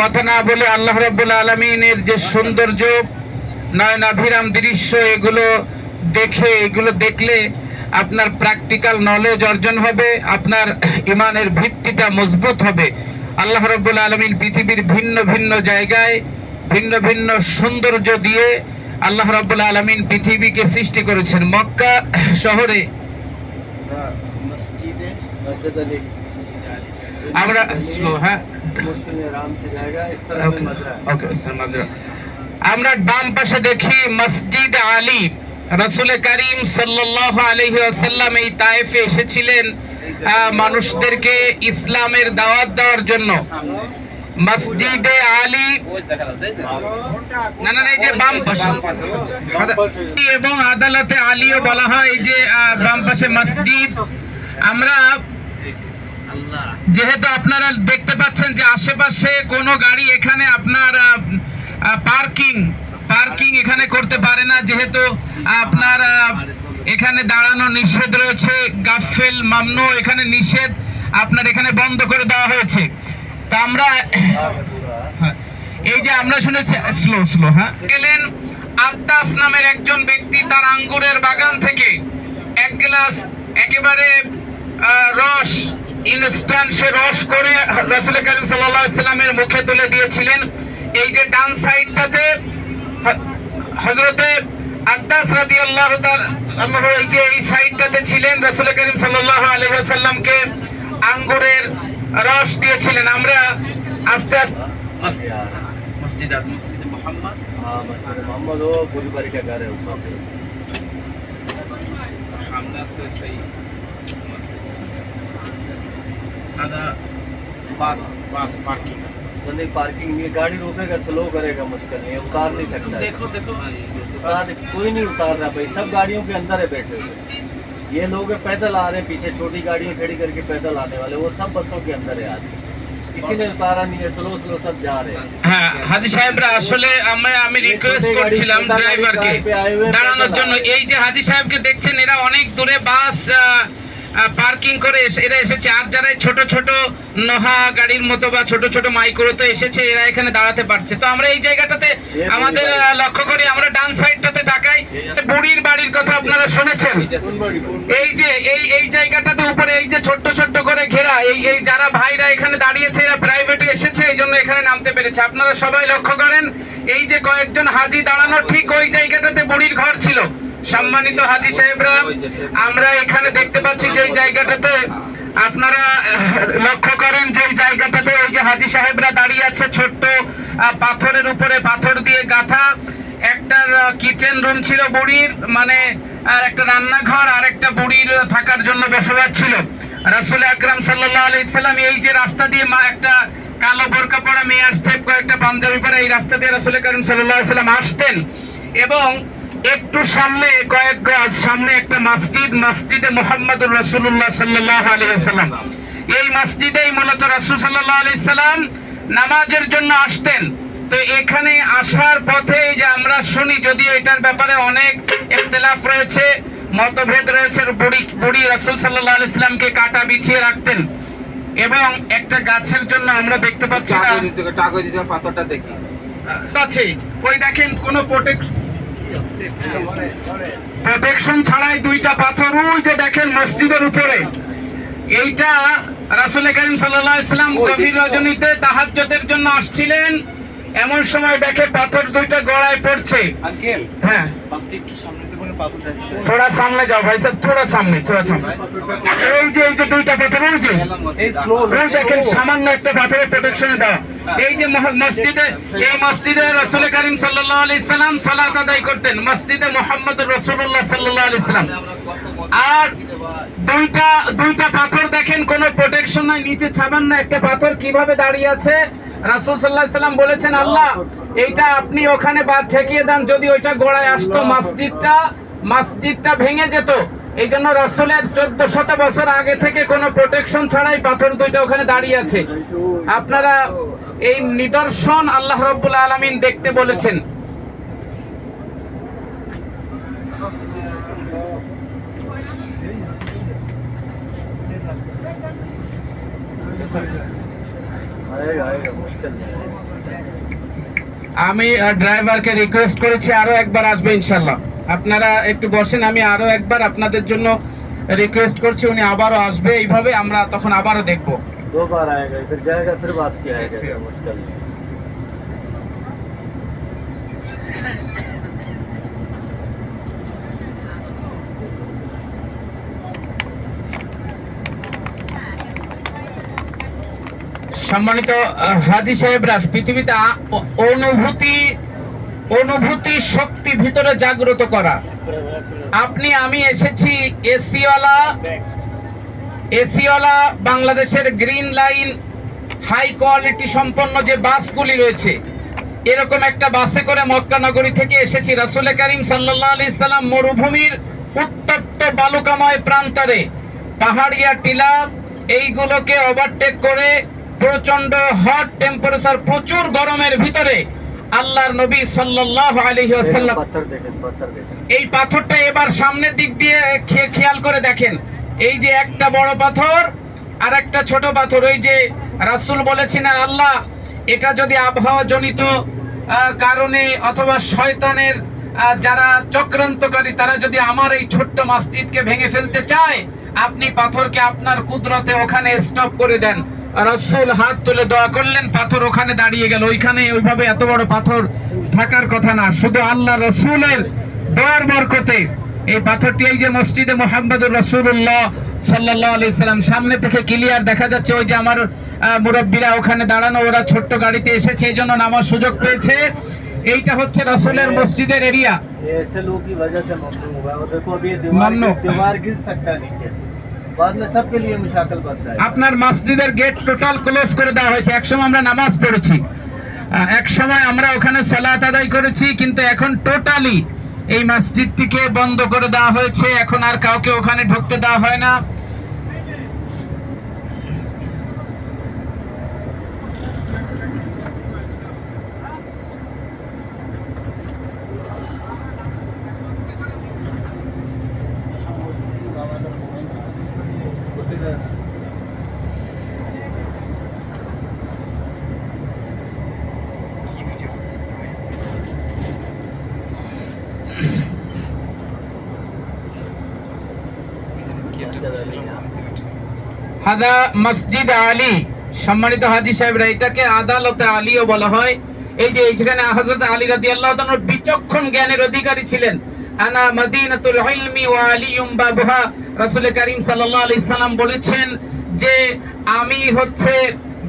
কথা না বলে আল্লাহ রাব্বুল আলমিনের যে সৌন্দর্য নয়নাভিরাম দৃশ্য, এগুলো দেখে, এগুলো দেখলে আপনার প্র্যাকটিক্যাল নলেজ অর্জন হবে, আপনার ইমানের ভিত্তিটা মজবুত হবে। আল্লাহ রাব্বুল আলমিন পৃথিবীর ভিন্ন ভিন্ন জায়গায়, ভিন্ন ভিন্ন সৌন্দর্য দিয়ে আল্লাহ রাব্বুল আলমিন পৃথিবীকে সৃষ্টি করেছেন। মক্কা শহরে আমরা স্লো হ্যাঁ? আমরা বাম পাশে দেখি মসজিদ আলী। রসুল করিম সাল্লাহ আলহি আসাল্লাম এই তায়েফে এসেছিলেন মানুষদেরকে ইসলামের দাওয়াত দেওয়ার জন্য। মসজিদে আলী না না এই যে বাম পাশে। এবং আদালতে আলীও বলা হয় যে বাম পাশে মসজিদ। আমরা যেহেতু আপনারা দেখতে পাচ্ছেন যে আশেপাশে কোনো গাড়ি এখানে আপনার পার্কিং পার্কিং এখানে করতে পারে না। যেহেতু আপনার এখানে দাঁড়ানো নিষেধ রয়েছে। গাফেল মামনু এখানে নিষেধ আপনার এখানে বন্ধ করে দেওয়া হয়েছে। তা আমরা হ্যাঁ, এই যে আমরা শুনেছি স্লো স্লো হ্যাঁ। গেলেন আত্মাস নামের একজন ব্যক্তি তার আঙ্গুরের বাগান থেকে। এক গ্লাস একেবারে রস ইনস্ট্যান্ট সে রস করে রাসুল করিম সাল্লাহ ইসলামের মুখে তুলে দিয়েছিলেন। এই যে ডান সাইডটাতে হজরতে আব্দাস রাদি আল্লাহ এই যে এই সাইডটাতে ছিলেন রসুল করিম সাল্লাহ আলহামকে আঙ্গুরের রস দিয়েছিলেন। আমরা আস্তে আস্তে মসজিদাত মসজিদে মোহাম্মদ। হ্যাঁ, মোহাম্মদ ও পরিবারিকা है ऊपर আদা বাস বাস পার্কিং बंदे पार्किंग में गाड़ी रोकेगा स्लो करेगा मुश्किल नहीं उतार नहीं सकता है। देखो देखो उतार कोई नहीं उतार रहा भाई सब गाड़ियों के अंदर है बैठे हुए ये लोग पैदल आ रहे हैं पीछे छोटी गाड़ियां खड़ी करके पैदल आने वाले वो सब बसों के अंदर है आदमी किसी ने उतारा नहीं है स्लो स्लो सब जा रहे हैं হ্যাঁ হাজি সাহেবরা আসলে আমরা আমি রিকোয়েস্ট করছিলাম ড্রাইভারকে দাঁড়ানোর জন্য এই যে হাজি সাহেবকে দেখছেন এরা অনেক দূরে বাস পার্কিং করে এসে- এরা এসেছে আর যারা ছোট ছোট নোহা গাড়ির মতো বা ছোট ছোট মাইক্রোতে এসেছে এরা এখানে দাঁড়াতে পারছে। তো আমরা এই জায়গাটাতে আমাদের লক্ষ্য করি আমরা ডান সাইডটাতে তাকাই। বুড়ির বাড়ির কথা আপনারা শুনেছেন? এই যে এই এই জায়গাটাতে উপরে এই যে ছোট্ট ছোট্ট করে ঘেরা এই এই যারা ভাইরা এখানে দাঁড়িয়েছে এরা প্রাইভেটে এসেছে এই জন্য এখানে নামতে পেরেছে। আপনারা সবাই লক্ষ্য করেন এই যে কয়েকজন হাজি দাঁড়ানো ঠিক ওই জায়গাটাতে বুড়ির ঘর ছিল। সম্মানিত হাজি সাহেবরা, আমরা এখানে দেখতে পাচ্ছি যে জায়গাটাতে আপনারা লক্ষ্য করেন যে জায়গাটাতে ওই যে হাজি সাহেবরা দাঁড়িয়ে আছে ছোট্ট পাথরের উপরে পাথর দিয়ে গাঁথা। একটার কিচেন রুম ছিল বুড়ির মানে আর একটা রান্নাঘর, আর একটা বুড়ির থাকার জন্য বসবাস ছিল। রাসুল আকরাম সাল্লাহ আলাইসাল্লাম এই যে রাস্তা দিয়ে মা একটা কালো বোরকা পরা মেয়ে আসছে, কয়েকটা পাঞ্জাবি পরা এই রাস্তা দিয়ে রাসুল করিম সাল্লাহ সাল্লাম আসতেন। এবং একটু সামনে কয়েক গাছ সামনে একটা মসজিদ মসজিদে মোহাম্মদুর রসুল্লাহ সাল্লাহ আলাইসাল্লাম এই মসজিদেই মূলত রসুল সাল্লাহ আলাইসাল্লাম নামাজের জন্য আসতেন। তো এখানে আসার পথে যে আমরা শুনি যদিও এটার ব্যাপারে অনেক ইখতিলাফ রয়েছে মতভেদ রয়েছে বুড়ি বুড়ি রসুল সাল্লাহ ইসলামকে কাটা বিছিয়ে রাখতেন। এবং একটা গাছের জন্য আমরা দেখতে পাচ্ছি না। পাথরটা দেখি। আছে। ওই দেখেন কোনো প্রোটেক্ট প্রোটেকশন ছাড়াই দুইটা পাথর। ওই যে দেখেন মসজিদের উপরে। এইটা রাসুল করিম সাল্লাম গভীর রজনীতে তাহাজ্যতের জন্য আসছিলেন। এমন সময় দেখে পাথর দুইটা গড়ায় পড়ছে। হ্যাঁ। একটু সামনে দিতে পারেন পাথর দেখা যায় थोड़ा सामने जाओ भाई साहब थोड़ा सामने थोड़ा सामने এই যে এই যে দুইটা পাথর ওই যে এই স্লো ওই দেখেন সামান্য একটা পাথরের প্রোটেকশনে দেওয়া এই যে মহ- মসজিদে এই মসজিদে রসুল করিম সাল্লাহ আলি সাল্লাম সালাত আদায় করতেন মসজিদে মোহাম্মদ রসুল্লাহ সাল্লাহ আলি সাল্লাম আর দুইটা দুইটা পাথর দেখেন কোনো প্রোটেকশন নাই নিচে ছাবান না একটা পাথর কিভাবে দাঁড়িয়ে আছে রাসুল সাল্লাহ সাল্লাম বলেছেন আল্লাহ এইটা আপনি ওখানে বাদ ঠেকিয়ে দেন যদি ওইটা গোড়ায় আসতো মসজিদটা মসজিদটা ভেঙে যেত। এই জন্য রসুলের চোদ্দ শত বছর আগে থেকে কোনো প্রোটেকশন ছাড়াই পাথর দুইটা ওখানে দাঁড়িয়ে আছে। আপনারা এই নিদর্শন আল্লাহ রব্বুল আলমিন দেখতে বলেছেন। আমি ড্রাইভারকে রিকোয়েস্ট করেছি, আরও একবার আসবে ইনশাল্লাহ আপনারা একটু বসেন আমি আরো একবার আপনাদের জন্য রিকোয়েস্ট করছি উনি আবারও আসবে এইভাবে আমরা তখন আবারও দেখব दो बार आएगा इधर जाएगा फिर वापसी आएगा इधर मुश्किल नहीं সম্মানিত আহ, হাজি সাহেবরা পৃথিবীতে আ- অ- অনুভূতি অনুভূতি শক্তি ভিতরে জাগ্রত করা। আপনি, আমি এসেছি এসিওয়ালা এসিওয়ালা বাংলাদেশের গ্রিন লাইন হাই কোয়ালিটি সম্পন্ন যে বাসগুলি রয়েছে, এরকম একটা বাসে করে মক্কা নগরী থেকে এসেছি। রাসুল করিম সাল্লাহ আলি সাল্লাম মরুভূমির উত্তপ্ত বালুকাময় প্রান্তরে, পাহাড়িয়া টিলা, এইগুলোকে ওভারটেক করে প্রচণ্ড হট টেম্পারেচার প্রচুর গরমের ভিতরে আল্লাহর নবী সাল্লাল্লাহু আলাইহি ওয়াসাল্লাম। এই পাথরটা এবার সামনের দিক দিয়ে খেয়াল করে দেখেন। এই যে একটা বড় পাথর আর একটা ছোট পাথর। ওই যে রাসূল বলেছেন আল্লাহ এটা যদি আবহাওয়া জনিত কারণে অথবা শয়তানের যারা চক্রান্তকারী তারা যদি আমার এই ছোট্ট মসজিদকে ভেঙে ফেলতে চায় আপনি পাথরকে আপনার কুদরতে ওখানে স্টপ করে দেন। রসুল হাত তুলে দোয়া করলেন পাথর ওখানে দাঁড়িয়ে গেল। ওইখানে ওইভাবে এত বড় পাথর থাকার কথা না শুধু আল্লাহ রসুলের দোয়ার বরকতে। এই পাথরটি এই যে মসজিদে মোহাম্মদুর রসুল্লাহ সাল্লাহ আলি সাল্লাম সামনে থেকে ক্লিয়ার দেখা যাচ্ছে ওই যে আমার মুরব্বীরা ওখানে দাঁড়ানো ওরা ছোট্ট গাড়িতে এসেছে এই জন্য নামার সুযোগ পেয়েছে। এইটা হচ্ছে রসুলের মসজিদের এরিয়া আপনার মসজিদের গেট টোটাল ক্লোজ করে দেওয়া হয়েছে। একসময় আমরা নামাজ পড়েছি। এক সময় আমরা ওখানে সালাত আদায় করেছি, কিন্তু এখন টোটালি এই মসজিদটিকে বন্ধ করে দেওয়া হয়েছে। এখন আর কাউকে ওখানে ঢুকতে দেওয়া হয় না। হাদা মসজিদ আলী। সম্মানিত হাজি সাহেবরা, এটাকে আদালতে আলীও বলা হয়। এই যে এইখানে হযরত আলী রাদিয়াল্লাহু তাআলা বিচক্ষণ জ্ঞানের অধিকারী ছিলেন। আনা মাদিনাতুল ইলমি ওয়া আলিয়ুম বাবহা। রাসূল করিম সাল্লাল্লাহু আলাইহি সাল্লাম বলেছেন যে, আমি হচ্ছে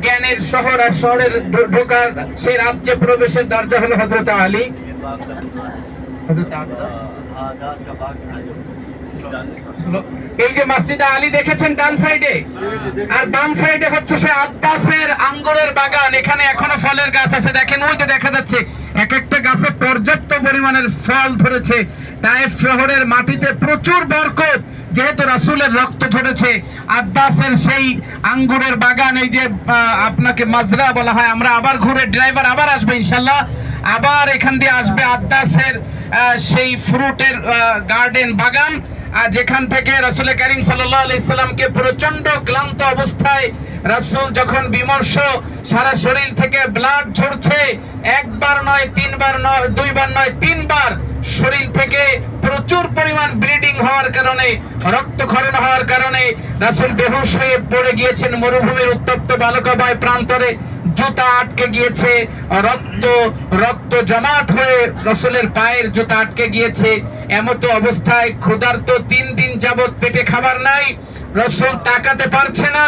জ্ঞানের শহর আর শহরের ঢোকার সেই রাজ্যে প্রবেশের দরজা হলো হযরত আলী। এই যে মসজিদে আলী দেখেছেন ডান সাইডে? আর বাম সাইডে হচ্ছে সে আব্বাসের আঙ্গুরের বাগান, এখানে এখনও ফলের গাছ আছে। দেখেন, ওই যে দেখা যাচ্ছে, এক একটা গাছে পর্যাপ্ত পরিমাণের ফল ধরেছে। তাইফ শহরের মাটিতে প্রচুর বরকত, যেহেতু রাসুলের রক্ত ঝরেছে। আব্বাসের সেই আঙ্গুরের বাগান, এই যে আপনাকে মাজরা বলা হয়, আমরা আবার ঘুরে ড্রাইভার আবার আসবে ইনশাল্লাহ আবার এখান দিয়ে আসবে আব্বাসের সেই ফ্রুটের গার্ডেন বাগান। যেখান থেকে রাসুল করিম সাল্লামকে প্রচণ্ড ক্লান্ত অবস্থায় রাসূল যখন বিমর্ষ, সারা শরীর থেকে ব্লাড ঝরছে, একবার নয়, তিনবার নয়, দুইবার নয়, তিনবার শরীর থেকে প্রচুর পরিমাণ ব্লিডিং হওয়ার কারণে, রক্তক্ষরণ হওয়ার কারণে রাসূল বেহুশ হয়ে পড়ে গিয়েছেন মরুভূমির উত্তপ্ত বালকাময় প্রান্তরে। জুতা আটকে গিয়েছে, রক্ত রক্ত জমাট হয়ে রসুলের পায়ের জুতা আটকে গিয়েছে। এমতো অবস্থায় ক্ষুধার্ত তিন দিন যাবত পেটে খাবার নাই, রসুল তাকাতে পারছে না।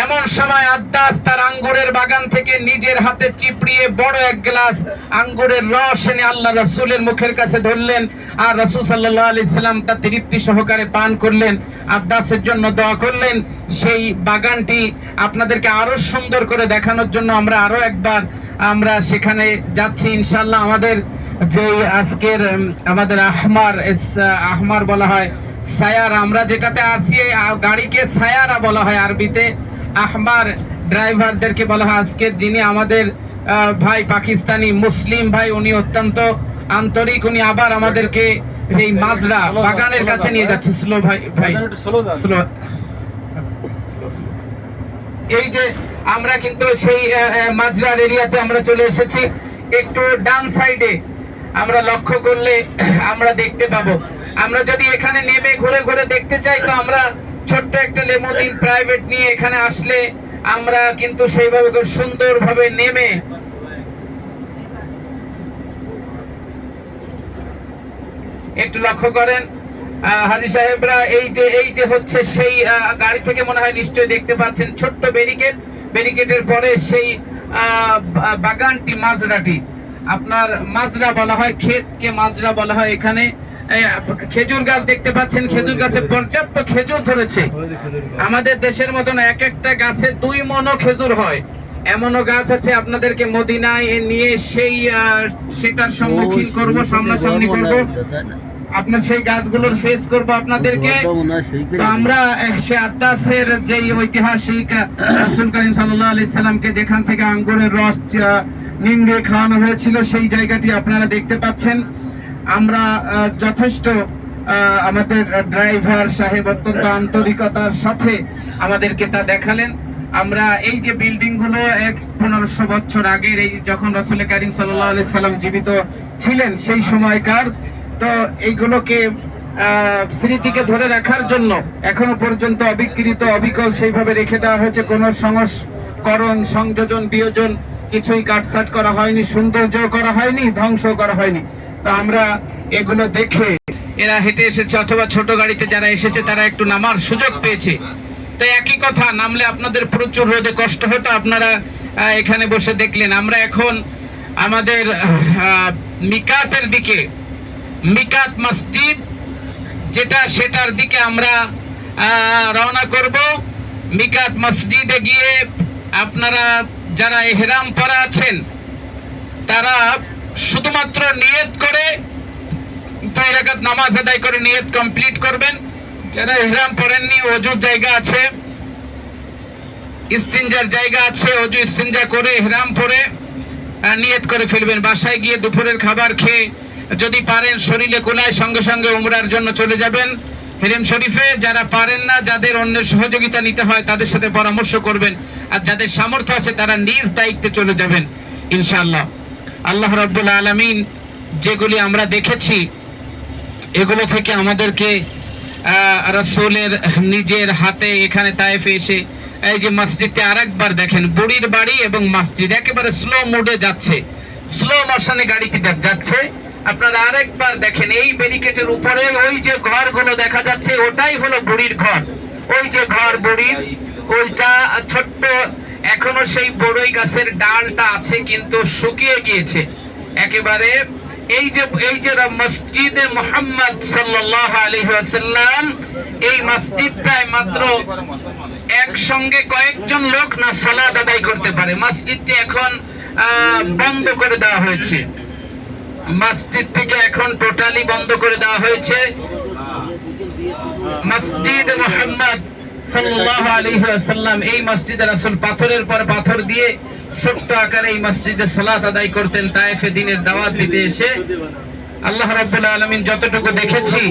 এমন সময় আদ্দাস তার আঙ্গুরের বাগান থেকে নিজের হাতে চিপড়িয়ে বড় এক গ্লাস আঙ্গুরের রস এনে আল্লাহ রসুলের মুখের কাছে ধরলেন আর রসুল সাল্লাহ আলি ইসলাম তা তৃপ্তি সহকারে পান করলেন। আব্বাসের জন্য দোয়া করলেন। সেই বাগানটি আপনাদেরকে আরও সুন্দর করে দেখানোর জন্য আমরা আরও একবার আমরা সেখানে যাচ্ছি। ইনশাল্লাহ আমাদের যে আজকের আমাদের আহমার আহমার বলা হয়, সায়ার। আমরা যেটাতে আসি গাড়িকে সায়ারা বলা হয় আরবিতে। আহমার ড্রাইভারদেরকে বলা হয় আজকের যিনি আমাদের ভাই পাকিস্তানি মুসলিম ভাই উনি অত্যন্ত আন্তরিক উনি আবার আমাদেরকে এই মাজরা বাগানের কাছে নিয়ে যাচ্ছে। স্লো ভাই ভাই। স্লো। এই যে আমরা কিন্তু সেই মাজরার এরিয়াতে আমরা চলে এসেছি। একটু ডান সাইডে আমরা লক্ষ্য করলে আমরা দেখতে পাবো। আমরা যদি এখানে নেমে ঘুরে ঘুরে দেখতে চাই তো আমরা ছোট্ট একটা লেমোজিন প্রাইভেট নিয়ে এখানে আসলে আমরা কিন্তু সেইভাবে সুন্দরভাবে নেমে একটু লক্ষ্য করেন হাজি সাহেবরা এই যে এই যে হচ্ছে সেই গাড়ি থেকে মনে হয় নিশ্চয়ই দেখতে পাচ্ছেন ছোট্ট ব্যারিকেড ব্যারিকেডের পরে সেই বাগানটি, মাজরাটি। আপনার মাজরা বলা হয়, ক্ষেতকে মাজরা বলা হয় এখানে। খেজুর গাছ দেখতে পাচ্ছেন খেজুর গাছে পর্যাপ্ত খেজুর ধরেছে। আমাদের দেশের মতন এক একটা গাছে দুই মনও খেজুর হয়। এমনও গাছ আছে আপনাদেরকে মদিনায় নিয়ে সেই সেটার সম্মুখীন করব সামনাসামনি করব। আপনার সেই গাছগুলোর ফেস করব আপনাদেরকে। তো আমরা সে আদাসের যে ঐতিহাসিক রাসূল করিম সাল্লাল্লাহু আলাইহি সাল্লামকে যেখান থেকে আঙ্গুরের রস নিংড়ে খাওয়ানো হয়েছিল সেই জায়গাটি আপনারা দেখতে পাচ্ছেন। আমরা যথেষ্ট আমাদের ড্রাইভার সাহেব অত্যন্ত আন্তরিকতার সাথে আমাদেরকে তা দেখালেন। আমরা এই যে বিল্ডিংগুলো এক পনেরোশো বছর আগের এই যখন রসুল করিম সাল্লাহ আলি সাল্লাম জীবিত ছিলেন, সেই সময়কার, তো এইগুলোকে স্মৃতিকে ধরে রাখার জন্য এখনও পর্যন্ত অবিকৃত অবিকল সেইভাবে রেখে দেওয়া হয়েছে। কোনো সংস্করণ, সংযোজন, বিয়োজন কিছুই কাটছাট করা হয়নি সৌন্দর্য করা হয়নি ধ্বংস করা হয়নি। আমরা এগুলো দেখে এরা হেঁটে এসেছে, অথবা ছোট গাড়িতে যারা এসেছে, তারা একটু নামার সুযোগ পেয়েছে। তো একই কথা, নামলে আপনাদের প্রচুর রোদে কষ্ট হতো, আপনারা এখানে বসে দেখলেন। আমরা এখন আমাদের মিকাতের দিকে, মিকাত মসজিদ, যেটা সেটার দিকে আমরা রওনা করব। মিকাত মসজিদে গিয়ে আপনারা যারা এহরাম পরা আছেন, তারা শুধুমাত্র নিয়ত করে দুই রাকাত নামাজ আদায় করে নিয়ত কমপ্লিট করবেন। যারা ইহরাম পরেননি অজুর জায়গা আছে। ইস্তিনজার জায়গা আছে, অজু ইস্তিনজা করে ইহরাম পরে নিয়ত করে ফেলবেন। বাসায় গিয়ে দুপুরের খাবার খেয়ে যদি পারেন, শরীরে কোলায় সঙ্গে সঙ্গে উমরার জন্য চলে যাবেন। হেরেম শরীফে যারা পারেন না, যাদের অন্যের সহযোগিতা নিতে হয়, তাদের সাথে পরামর্শ করবেন। আর যাদের সামর্থ্য আছে, তারা নিজ দায়িত্বে চলে যাবেন, ইনশাআল্লাহ। আল্লাহ রাব্বুল আলামিন যেগুলি আমরা দেখেছি, এগুলো থেকে আমাদেরকে রাসূলের নিজের হাতে এখানে তায়েফে এসে, এই যে মসজিদটা আরেকবার দেখেন, বুড়ির বাড়ি এবং মসজিদ, একেবারে স্লো মোডে যাচ্ছে। স্লো মোশনে গাড়িটি যাচ্ছে। আপনারা আরেকবার দেখেন, এই ব্যারিকেটের উপরে ওই যে ঘরগুলো দেখা যাচ্ছে, ওটাই হলো বুড়ির ঘর। ওই যে ঘর বুড়ির, ওইটা ছোট্ট এখনও সেই বড়ই গাছের ডালটা আছে, কিন্তু শুকিয়ে গিয়েছে। একেবারে এই যে এই যে মসজিদে মোহাম্মদ সাল্লাল্লাহু আলাইহি এই মসজিদটায় মাত্র একসঙ্গে কয়েকজন লোক না সালাদ আদায় করতে পারে। মসজিদটি এখন বন্ধ করে দেওয়া হয়েছে। মসজিদ থেকে এখন টোটালি বন্ধ করে দেওয়া হয়েছে। মসজিদ মোহাম্মদ যতটুকু দেখেছি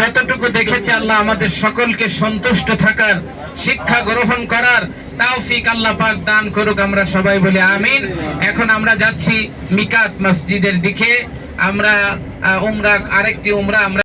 যতটুকু দেখেছি আল্লাহ আমাদের সকলকে সন্তুষ্ট থাকার, শিক্ষা গ্রহণ করার তাওফিক আল্লাহ পাক দান করুক, আমরা সবাই বলে আমিন। এখন আমরা যাচ্ছি মিকাত মসজিদের দিকে, আমরা উমরা, আরেকটি উমরা, আমরা